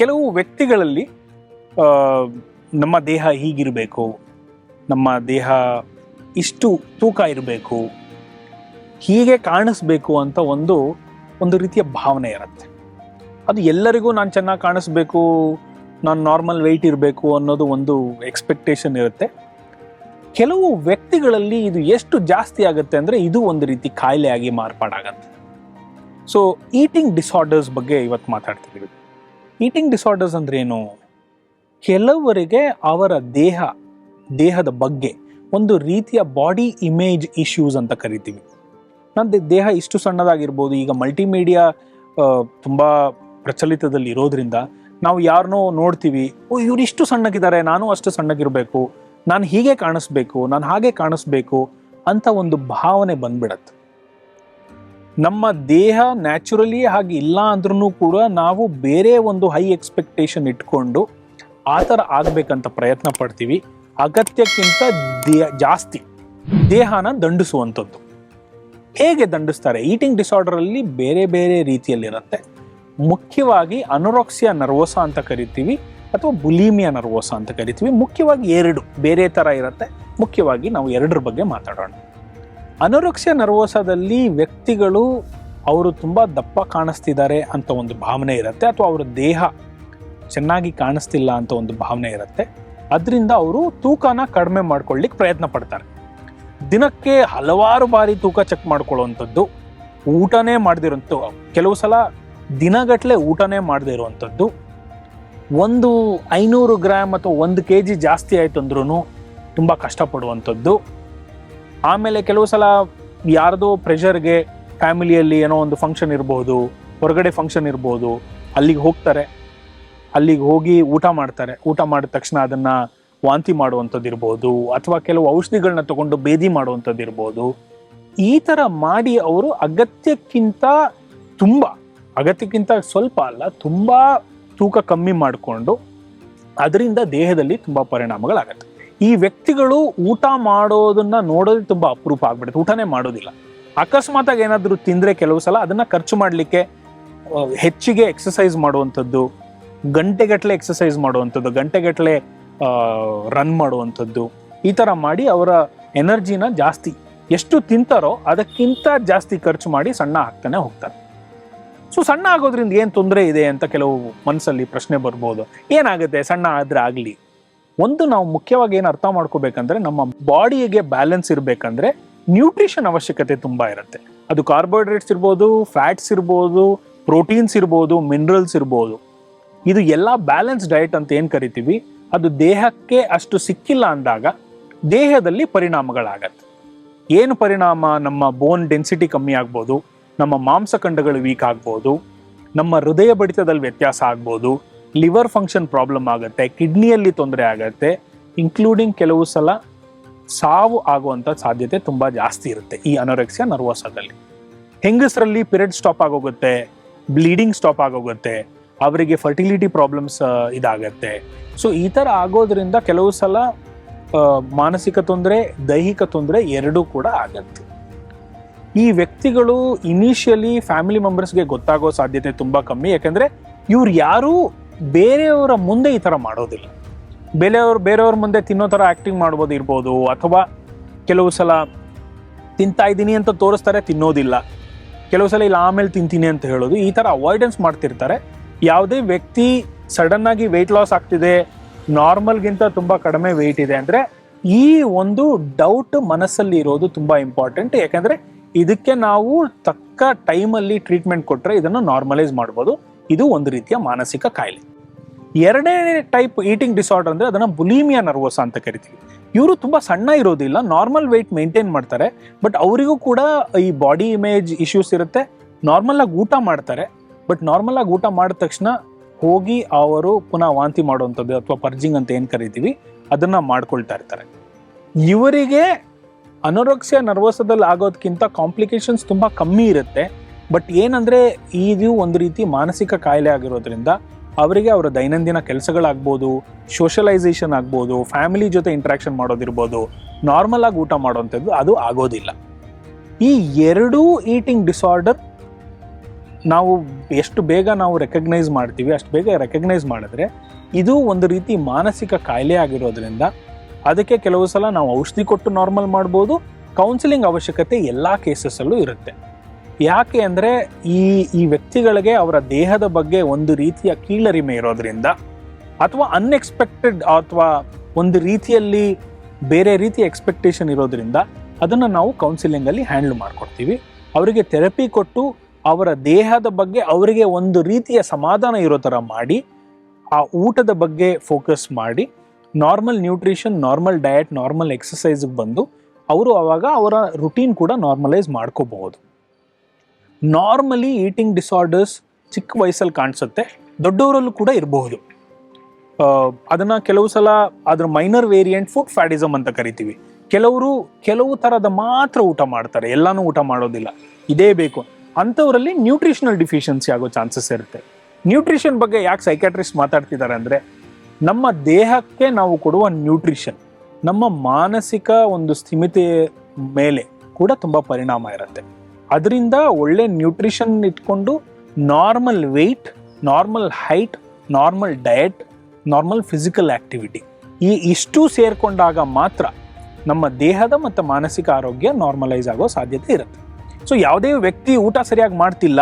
ಕೆಲವು ವ್ಯಕ್ತಿಗಳಲ್ಲಿ ನಮ್ಮ ದೇಹ ಹೀಗಿರಬೇಕು, ನಮ್ಮ ದೇಹ ಇಷ್ಟು ತೂಕ ಇರಬೇಕು, ಹೀಗೆ ಕಾಣಿಸ್ಬೇಕು ಅಂತ ಒಂದು ಒಂದು ರೀತಿಯ ಭಾವನೆ ಇರುತ್ತೆ. ಅದು ಎಲ್ಲರಿಗೂ ನಾನು ಚೆನ್ನಾಗಿ ಕಾಣಿಸ್ಬೇಕು, ನಾನು ನಾರ್ಮಲ್ ವೆಯ್ಟ್ ಇರಬೇಕು ಅನ್ನೋದು ಒಂದು ಎಕ್ಸ್ಪೆಕ್ಟೇಷನ್ ಇರುತ್ತೆ. ಕೆಲವು ವ್ಯಕ್ತಿಗಳಲ್ಲಿ ಇದು ಎಷ್ಟು ಜಾಸ್ತಿ ಆಗುತ್ತೆ ಅಂದರೆ ಇದು ಒಂದು ರೀತಿ ಕಾಯಿಲೆಯಾಗಿ ಮಾರ್ಪಾಡಾಗತ್ತೆ. ಸೊ ಈಟಿಂಗ್ ಡಿಸಾರ್ಡರ್ಸ್ ಬಗ್ಗೆ ಇವತ್ತು ಮಾತಾಡ್ತಿದ್ದೀವಿ ಈಟಿಂಗ್ ಡಿಸಾರ್ಡರ್ಸ್ ಅಂದ್ರೆ ಏನು? ಕೆಲವರಿಗೆ ಅವರ ದೇಹ, ದೇಹದ ಬಗ್ಗೆ ಒಂದು ರೀತಿಯ ಬಾಡಿ ಇಮೇಜ್ ಇಶ್ಯೂಸ್ ಅಂತ ಕರಿತೀವಿ. ನನ್ನ ದೇಹ ಇಷ್ಟು ಸಣ್ಣದಾಗಿರ್ಬೋದು, ಈಗ ಮಲ್ಟಿಮೀಡಿಯಾ ತುಂಬ ಪ್ರಚಲಿತದಲ್ಲಿ ಇರೋದ್ರಿಂದ ನಾವು ಯಾರನ್ನೋ ನೋಡ್ತೀವಿ, ಓ, ಇವ್ರು ಇಷ್ಟು ಸಣ್ಣಗಿದ್ದಾರೆ, ನಾನು ಅಷ್ಟು ಸಣ್ಣಗಿರಬೇಕು, ನಾನು ಹೀಗೆ ಕಾಣಿಸ್ಬೇಕು, ನಾನು ಹಾಗೆ ಕಾಣಿಸ್ಬೇಕು ಅಂತ ಒಂದು ಭಾವನೆ ಬಂದ್ಬಿಡತ್ತೆ. ನಮ್ಮ ದೇಹ ನ್ಯಾಚುರಲಿ ಹಾಗೆ ಇಲ್ಲ ಅಂದ್ರೂ ಕೂಡ ನಾವು ಬೇರೆ ಒಂದು ಹೈ ಎಕ್ಸ್ಪೆಕ್ಟೇಷನ್ ಇಟ್ಕೊಂಡು ಆ ಥರ ಆಗಬೇಕಂತ ಪ್ರಯತ್ನ ಪಡ್ತೀವಿ. ಅಗತ್ಯಕ್ಕಿಂತ ದೇ- ಜಾಸ್ತಿ ದೇಹನ ದಂಡಿಸುವಂಥದ್ದು. ಹೇಗೆ ದಂಡಿಸ್ತಾರೆ? ಈಟಿಂಗ್ ಡಿಸಾರ್ಡರಲ್ಲಿ ಬೇರೆ ಬೇರೆ ರೀತಿಯಲ್ಲಿರುತ್ತೆ. ಮುಖ್ಯವಾಗಿ ಅನುರೋಕ್ಸಿಯಾ ನರ್ವೋಸ ಅಂತ ಕರಿತೀವಿ ಅಥವಾ ಬುಲಿಮಿಯಾ ನರ್ವೋಸ ಅಂತ ಕರಿತೀವಿ. ಮುಖ್ಯವಾಗಿ ಎರಡು, ಬೇರೆ ಥರ ಇರುತ್ತೆ. ಮುಖ್ಯವಾಗಿ ನಾವು ಎರಡರ ಬಗ್ಗೆ ಮಾತಾಡೋಣ. ಅನುರಕ್ಷ್ಯ ನರ್ವೋಸದಲ್ಲಿ ವ್ಯಕ್ತಿಗಳು ಅವರು ತುಂಬ ದಪ್ಪ ಕಾಣಿಸ್ತಿದ್ದಾರೆ ಅಂತ ಒಂದು ಭಾವನೆ ಇರುತ್ತೆ, ಅಥವಾ ಅವರ ದೇಹ ಚೆನ್ನಾಗಿ ಕಾಣಿಸ್ತಿಲ್ಲ ಅಂತ ಒಂದು ಭಾವನೆ ಇರುತ್ತೆ. ಅದರಿಂದ ಅವರು ತೂಕನ ಕಡಿಮೆ ಮಾಡ್ಕೊಳ್ಳಿಕ್ಕೆ ಪ್ರಯತ್ನ ಪಡ್ತಾರೆ. ದಿನಕ್ಕೆ ಹಲವಾರು ಬಾರಿ ತೂಕ ಚೆಕ್ ಮಾಡ್ಕೊಳ್ಳುವಂಥದ್ದು, ಊಟನೇ ಮಾಡದಿರೋಂಥ ಕೆಲವು ಸಲ ದಿನಗಟ್ಟಲೆ ಊಟನೇ ಮಾಡದೇ ಇರುವಂಥದ್ದು ಒಂದು ಐನೂರು ಗ್ರಾಮ್ ಅಥವಾ ಒಂದು ಕೆ ಜಿ ಜಾಸ್ತಿ ಆಯಿತು ಅಂದ್ರೂ ತುಂಬ ಕಷ್ಟಪಡುವಂಥದ್ದು. ಆಮೇಲೆ ಕೆಲವು ಸಲ ಯಾರ್ದೋ ಪ್ರೆಷರ್ಗೆ ಫ್ಯಾಮಿಲಿಯಲ್ಲಿ ಏನೋ ಒಂದು ಫಂಕ್ಷನ್ ಇರ್ಬೋದು, ಹೊರಗಡೆ ಫಂಕ್ಷನ್ ಇರ್ಬೋದು, ಅಲ್ಲಿಗೆ ಹೋಗ್ತಾರೆ. ಅಲ್ಲಿಗೆ ಹೋಗಿ ಊಟ ಮಾಡ್ತಾರೆ. ಊಟ ಮಾಡಿದ ತಕ್ಷಣ ಅದನ್ನು ವಾಂತಿ ಮಾಡುವಂಥದ್ದು ಇರ್ಬೋದು, ಅಥವಾ ಕೆಲವು ಔಷಧಿಗಳನ್ನ ತಗೊಂಡು ಬೇದಿ ಮಾಡುವಂಥದ್ದು ಇರ್ಬೋದು. ಈ ಥರ ಮಾಡಿ ಅವರು ಅಗತ್ಯಕ್ಕಿಂತ ತುಂಬ, ಅಗತ್ಯಕ್ಕಿಂತ ಸ್ವಲ್ಪ ಅಲ್ಲ, ತುಂಬ ತೂಕ ಕಮ್ಮಿ ಮಾಡಿಕೊಂಡು ಅದರಿಂದ ದೇಹದಲ್ಲಿ ತುಂಬ ಪರಿಣಾಮಗಳಾಗತ್ತೆ. ಈ ವ್ಯಕ್ತಿಗಳು ಊಟ ಮಾಡೋದನ್ನ ನೋಡೋದು ತುಂಬಾ ಅಪರೂಪ ಆಗ್ಬಿಡುತ್ತೆ. ಊಟನೇ ಮಾಡೋದಿಲ್ಲ. ಅಕಸ್ಮಾತಾಗಿ ಏನಾದರೂ ತಿಂದರೆ ಕೆಲವು ಸಲ ಅದನ್ನ ಖರ್ಚು ಮಾಡಲಿಕ್ಕೆ ಹೆಚ್ಚಿಗೆ ಎಕ್ಸಸೈಸ್ ಮಾಡುವಂಥದ್ದು ಗಂಟೆಗಟ್ಟಲೆ ಎಕ್ಸಸೈಸ್ ಮಾಡುವಂಥದ್ದು ಗಂಟೆಗಟ್ಟಲೆ ರನ್ ಮಾಡುವಂಥದ್ದು, ಈ ಥರ ಮಾಡಿ ಅವರ ಎನರ್ಜಿನ ಜಾಸ್ತಿ ಎಷ್ಟು ತಿಂತಾರೋ ಅದಕ್ಕಿಂತ ಜಾಸ್ತಿ ಖರ್ಚು ಮಾಡಿ ಸಣ್ಣ ಆಗ್ತಾನೆ ಹೋಗ್ತಾರೆ. ಸೊ, ಸಣ್ಣ ಆಗೋದ್ರಿಂದ ಏನು ತೊಂದರೆ ಇದೆ ಅಂತ ಕೆಲವು ಮನಸ್ಸಲ್ಲಿ ಪ್ರಶ್ನೆ ಬರ್ಬೋದು. ಏನಾಗುತ್ತೆ? ಸಣ್ಣ ಆದ್ರೆ ಆಗಲಿ. ಒಂದು ನಾವು ಮುಖ್ಯವಾಗಿ ಏನು ಅರ್ಥ ಮಾಡ್ಕೋಬೇಕಂದ್ರೆ ನಮ್ಮ ಬಾಡಿಗೆ ಬ್ಯಾಲೆನ್ಸ್ ಇರಬೇಕಂದ್ರೆ ನ್ಯೂಟ್ರಿಷನ್ ಅವಶ್ಯಕತೆ ತುಂಬ ಇರುತ್ತೆ. ಅದು ಕಾರ್ಬೋಹೈಡ್ರೇಟ್ಸ್ ಇರ್ಬೋದು, ಫ್ಯಾಟ್ಸ್ ಇರ್ಬೋದು, ಪ್ರೋಟೀನ್ಸ್ ಇರ್ಬೋದು, ಮಿನರಲ್ಸ್ ಇರ್ಬೋದು. ಇದು ಎಲ್ಲ ಬ್ಯಾಲೆನ್ಸ್ ಡಯಟ್ ಅಂತ ಏನು ಕರಿತೀವಿ? ಅದು ದೇಹಕ್ಕೆ ಅಷ್ಟು ಸಿಕ್ಕಿಲ್ಲ ಅಂದಾಗ ದೇಹದಲ್ಲಿ ಪರಿಣಾಮಗಳಾಗತ್ತೆ. ಏನು ಪರಿಣಾಮ? ನಮ್ಮ ಬೋನ್ ಡೆನ್ಸಿಟಿ ಕಮ್ಮಿ ಆಗ್ಬೋದು, ನಮ್ಮ ಮಾಂಸಖಂಡಗಳು ವೀಕ್ ಆಗ್ಬೋದು, ನಮ್ಮ ಹೃದಯ ಬಡಿತದಲ್ಲಿ ವ್ಯತ್ಯಾಸ ಆಗ್ಬೋದು ಲಿವರ್ ಫಂಕ್ಷನ್ ಪ್ರಾಬ್ಲಮ್ ಆಗುತ್ತೆ, ಕಿಡ್ನಿಯಲ್ಲಿ ತೊಂದರೆ ಆಗುತ್ತೆ ಇನ್ಕ್ಲೂಡಿಂಗ್ ಕೆಲವು ಸಲ ಸಾವು ಆಗುವಂಥ ಸಾಧ್ಯತೆ ತುಂಬ ಜಾಸ್ತಿ ಇರುತ್ತೆ ಈ ಅನೋರೆಕ್ಸಿಯಾ ನರ್ವೋಸದಲ್ಲಿ ಹೆಂಗಸರಲ್ಲಿ ಪಿರಿಯಡ್ ಸ್ಟಾಪ್ ಆಗೋಗುತ್ತೆ ಬ್ಲೀಡಿಂಗ್ ಸ್ಟಾಪ್ ಆಗೋಗುತ್ತೆ, ಅವರಿಗೆ ಫರ್ಟಿಲಿಟಿ ಪ್ರಾಬ್ಲಮ್ಸ್ ಇದಾಗತ್ತೆ. ಸೊ ಈ ಥರ ಆಗೋದ್ರಿಂದ ಕೆಲವು ಸಲ ಮಾನಸಿಕ ತೊಂದರೆ, ದೈಹಿಕ ತೊಂದರೆ ಎರಡೂ ಕೂಡ ಆಗತ್ತೆ. ಈ ವ್ಯಕ್ತಿಗಳು ಇನಿಷಿಯಲಿ ಫ್ಯಾಮಿಲಿ ಮೆಂಬರ್ಸ್ಗೆ ಗೊತ್ತಾಗೋ ಸಾಧ್ಯತೆ ತುಂಬ ಕಮ್ಮಿ, ಯಾಕಂದ್ರೆ ಇವ್ರು ಯಾರೂ ಬೇರೆಯವರ ಮುಂದೆ ಈ ಥರ ಮಾಡೋದಿಲ್ಲ. ಬೇರೆಯವ್ರು ಬೇರೆಯವ್ರ ಮುಂದೆ ತಿನ್ನೋ ಥರ ಆ್ಯಕ್ಟಿಂಗ್ ಮಾಡ್ಬೋದು ಇರ್ಬೋದು, ಅಥವಾ ಕೆಲವು ಸಲ ತಿಂತಾ ಇದ್ದೀನಿ ಅಂತ ತೋರಿಸ್ತಾರೆ, ತಿನ್ನೋದಿಲ್ಲ. ಕೆಲವು ಸಲ ಇಲ್ಲ, ಆಮೇಲೆ ತಿಂತೀನಿ ಅಂತ ಹೇಳೋದು, ಈ ಥರ ಅವಾಯ್ಡೆನ್ಸ್ ಮಾಡ್ತಿರ್ತಾರೆ. ಯಾವುದೇ ವ್ಯಕ್ತಿ ಸಡನ್ನಾಗಿ ವೆಯ್ಟ್ ಲಾಸ್ ಆಗ್ತಿದೆ, ನಾರ್ಮಲ್ಗಿಂತ ತುಂಬ ಕಡಿಮೆ ವೆಯ್ಟ್ ಇದೆ ಅಂದರೆ, ಈ ಒಂದು ಡೌಟ್ ಮನಸ್ಸಲ್ಲಿ ಇರೋದು ತುಂಬ ಇಂಪಾರ್ಟೆಂಟ್ ಯಾಕಂದರೆ ಇದಕ್ಕೆ ನಾವು ತಕ್ಕ ಟೈಮಲ್ಲಿ ಟ್ರೀಟ್ಮೆಂಟ್ ಕೊಟ್ಟರೆ ಇದನ್ನು ನಾರ್ಮಲೈಸ್ ಮಾಡ್ಬೋದು. ಇದು ಒಂದು ರೀತಿಯ ಮಾನಸಿಕ ಕಾಯಿಲೆ. ಎರಡನೇ ಟೈಪ್ ಈಟಿಂಗ್ ಡಿಸಾರ್ಡರ್ ಅಂದರೆ ಅದನ್ನು ಬುಲೀಮಿಯಾ ನರ್ವೋಸ ಅಂತ ಕರಿತೀವಿ. ಇವರು ತುಂಬ ಸಣ್ಣ ಇರೋದಿಲ್ಲ ನಾರ್ಮಲ್ ವೆಯ್ಟ್ ಮೇಂಟೈನ್ ಮಾಡ್ತಾರೆ ಬಟ್ ಅವರಿಗೂ ಕೂಡ ಈ ಬಾಡಿ ಇಮೇಜ್ ಇಶ್ಯೂಸ್ ಇರುತ್ತೆ. ನಾರ್ಮಲ್ ಆಗಿ ಊಟ ಮಾಡ್ತಾರೆ ಬಟ್ ನಾರ್ಮಲ್ ಆಗಿ ಊಟ ಮಾಡಿದ ತಕ್ಷಣ ಹೋಗಿ ಅವರು ಪುನಃ ವಾಂತಿ ಮಾಡುವಂಥದ್ದು ಅಥವಾ ಪರ್ಜಿಂಗ್ ಅಂತ ಏನು ಕರಿತೀವಿ, ಅದನ್ನು ಮಾಡ್ಕೊಳ್ತಾ ಇರ್ತಾರೆ. ಇವರಿಗೆ ಅನೋರಕ್ಸಿಯಾ ನರ್ವಸದಲ್ಲಿ ಆಗೋದಕ್ಕಿಂತ ಕಾಂಪ್ಲಿಕೇಶನ್ಸ್ ತುಂಬ ಕಮ್ಮಿ ಇರುತ್ತೆ ಬಟ್ ಏನಂದರೆ ಇದು ಒಂದು ರೀತಿ ಮಾನಸಿಕ ಕಾಯಿಲೆ ಆಗಿರೋದ್ರಿಂದ ಅವರಿಗೆ ಅವರ ದೈನಂದಿನ ಕೆಲಸಗಳಾಗ್ಬೋದು ಸೋಷಲೈಸೇಷನ್ ಆಗ್ಬೋದು ಫ್ಯಾಮಿಲಿ ಜೊತೆ ಇಂಟ್ರಾಕ್ಷನ್ ಮಾಡೋದಿರ್ಬೋದು ನಾರ್ಮಲ್ ಆಗಿ ಊಟ ಮಾಡೋವಂಥದ್ದು ಅದು ಆಗೋದಿಲ್ಲ. ಈ ಎರಡೂ ಈಟಿಂಗ್ ಡಿಸಾರ್ಡರ್ ನಾವು ಎಷ್ಟು ಬೇಗ ನಾವು ರೆಕಗ್ನೈಸ್ ಮಾಡ್ತೀವಿ, ಅಷ್ಟು ಬೇಗ ರೆಕಗ್ನೈಸ್ ಮಾಡಿದ್ರೆ ಇದು ಒಂದು ರೀತಿ ಮಾನಸಿಕ ಕಾಯಿಲೆ ಆಗಿರೋದ್ರಿಂದ ಅದಕ್ಕೆ ಕೆಲವು ಸಲ ನಾವು ಔಷಧಿ ಕೊಟ್ಟು ನಾರ್ಮಲ್ ಮಾಡ್ಬೋದು ಕೌನ್ಸಿಲಿಂಗ್ ಅವಶ್ಯಕತೆ ಎಲ್ಲ ಕೇಸಸ್ಸಲ್ಲೂ ಇರುತ್ತೆ. ಯಾಕೆ ಅಂದರೆ ಈ ಈ ವ್ಯಕ್ತಿಗಳಿಗೆ ಅವರ ದೇಹದ ಬಗ್ಗೆ ಒಂದು ರೀತಿಯ ಕೀಳರಿಮೆ ಇರೋದ್ರಿಂದ ಅಥವಾ ಅನ್ಎಕ್ಸ್ಪೆಕ್ಟೆಡ್ ಅಥವಾ ಒಂದು ರೀತಿಯಲ್ಲಿ ಬೇರೆ ರೀತಿಯ ಎಕ್ಸ್ಪೆಕ್ಟೇಷನ್ ಇರೋದ್ರಿಂದ ಅದನ್ನು ನಾವು ಕೌನ್ಸಿಲಿಂಗಲ್ಲಿ ಹ್ಯಾಂಡಲ್ ಮಾಡ್ಕೊಡ್ತೀವಿ. ಅವರಿಗೆ ಥೆರಪಿ ಕೊಟ್ಟು ಅವರ ದೇಹದ ಬಗ್ಗೆ ಅವರಿಗೆ ಒಂದು ರೀತಿಯ ಸಮಾಧಾನ ಇರೋ ಥರ ಮಾಡಿ, ಆ ಊಟದ ಬಗ್ಗೆ ಫೋಕಸ್ ಮಾಡಿ normal nutrition normal diet normal ಎಕ್ಸಸೈಸ್ಗೆ ಬಂದು ಅವರು ಅವಾಗ ಅವರ ರುಟೀನ್ ಕೂಡ ನಾರ್ಮಲೈಸ್ ಮಾಡ್ಕೋಬಹುದು. ನಾರ್ಮಲಿ ಈಟಿಂಗ್ ಡಿಸಾರ್ಡರ್ಸ್ ಚಿಕ್ಕ ವಯಸ್ಸಲ್ಲಿ ಕಾಣಿಸುತ್ತೆ, ದೊಡ್ಡವರಲ್ಲೂ ಕೂಡ ಇರಬಹುದು. ಅದನ್ನು ಕೆಲವು ಸಲ ಅದರ ಮೈನರ್ ವೇರಿಯಂಟ್ ಫುಡ್ ಫ್ಯಾಡಿಸಮ್ ಅಂತ ಕರಿತೀವಿ. ಕೆಲವರು ಕೆಲವು ಥರದ ಮಾತ್ರ ಊಟ ಮಾಡ್ತಾರೆ, ಎಲ್ಲನೂ ಊಟ ಮಾಡೋದಿಲ್ಲ. ಇದೇ ಬೇಕು. ಅಂಥವರಲ್ಲಿ ನ್ಯೂಟ್ರಿಷನಲ್ ಡಿಫಿಷಿಯನ್ಸಿ ಆಗೋ ಚಾನ್ಸಸ್ ಇರುತ್ತೆ. ನ್ಯೂಟ್ರಿಷನ್ ಬಗ್ಗೆ ಯಾಕೆ ಸೈಕ್ಯಾಟ್ರಿಸ್ಟ್ ಮಾತಾಡ್ತಿದ್ದಾರೆ ಅಂದರೆ, ನಮ್ಮ ದೇಹಕ್ಕೆ ನಾವು ಕೊಡುವ ನ್ಯೂಟ್ರಿಷನ್ ನಮ್ಮ ಮಾನಸಿಕ ಒಂದು ಸ್ಥಿಮಿತೆ ಮೇಲೆ ಕೂಡ ತುಂಬ ಪರಿಣಾಮ ಇರುತ್ತೆ. ಅದರಿಂದ ಒಳ್ಳೆ ನ್ಯೂಟ್ರಿಷನ್ ಇಟ್ಕೊಂಡು normal weight normal height normal diet normal physical activity ಈ ಇಷ್ಟು ಸೇರಿಕೊಂಡಾಗ ಮಾತ್ರ ನಮ್ಮ ದೇಹದ ಮತ್ತು ಮಾನಸಿಕ ಆರೋಗ್ಯ ನಾರ್ಮಲೈಸ್ ಆಗೋ ಸಾಧ್ಯತೆ ಇರುತ್ತೆ. ಸೊ ಯಾವುದೇ ವ್ಯಕ್ತಿ ಊಟ ಸರಿಯಾಗಿ ಮಾಡ್ತಿಲ್ಲ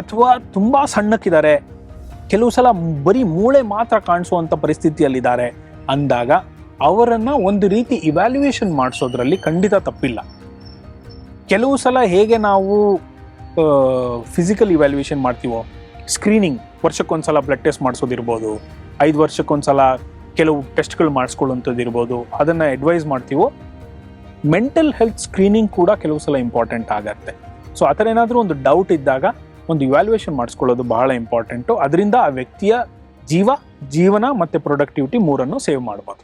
ಅಥವಾ ತುಂಬ ಸಣ್ಣಕ್ಕಿದ್ದಾರೆ, ಕೆಲವು ಸಲ ಬರೀ ಮೂಳೆ ಮಾತ್ರ ಕಾಣಿಸುವಂಥ ಪರಿಸ್ಥಿತಿಯಲ್ಲಿದ್ದಾರೆ ಅಂದಾಗ ಅವರನ್ನು ಒಂದು ರೀತಿ ಇವ್ಯಾಲ್ಯೂಯೇಷನ್ ಮಾಡಿಸೋದ್ರಲ್ಲಿ ಖಂಡಿತ ತಪ್ಪಿಲ್ಲ. ಕೆಲವು ಸಲ ಹೇಗೆ ನಾವು ಫಿಸಿಕಲ್ ಇವ್ಯಾಲ್ಯೂಯೇಷನ್ ಮಾಡ್ತೀವೋ ಸ್ಕ್ರೀನಿಂಗ್ ವರ್ಷಕ್ಕೊಂದ್ಸಲ ಬ್ಲಡ್ ಟೆಸ್ಟ್ ಮಾಡಿಸೋದಿರ್ಬೋದು, ಐದು ವರ್ಷಕ್ಕೊಂದ್ಸಲ ಕೆಲವು ಟೆಸ್ಟ್ಗಳು ಮಾಡಿಸ್ಕೊಳ್ಳುವಂಥದ್ದು ಇರ್ಬೋದು ಅದನ್ನು ಅಡ್ವೈಸ್ ಮಾಡ್ತೀವೋ ಮೆಂಟಲ್ ಹೆಲ್ತ್ ಸ್ಕ್ರೀನಿಂಗ್ ಕೂಡ ಕೆಲವು ಸಲ ಇಂಪಾರ್ಟೆಂಟ್ ಆಗತ್ತೆ. ಸೊ ಆ ಥರ ಏನಾದರೂ ಒಂದು ಡೌಟ್ ಇದ್ದಾಗ ಒಂದು ಇವ್ಯಾಲ್ಯೂಯೇಷನ್ ಮಾಡಿಸ್ಕೊಳ್ಳೋದು ಬಹಳ ಇಂಪಾರ್ಟೆಂಟು ಅದರಿಂದ ಆ ವ್ಯಕ್ತಿಯ ಜೀವ, ಜೀವನ ಮತ್ತು ಪ್ರೊಡಕ್ಟಿವಿಟಿ ಮೂರನ್ನು ಸೇವ್ ಮಾಡ್ಬೋದು.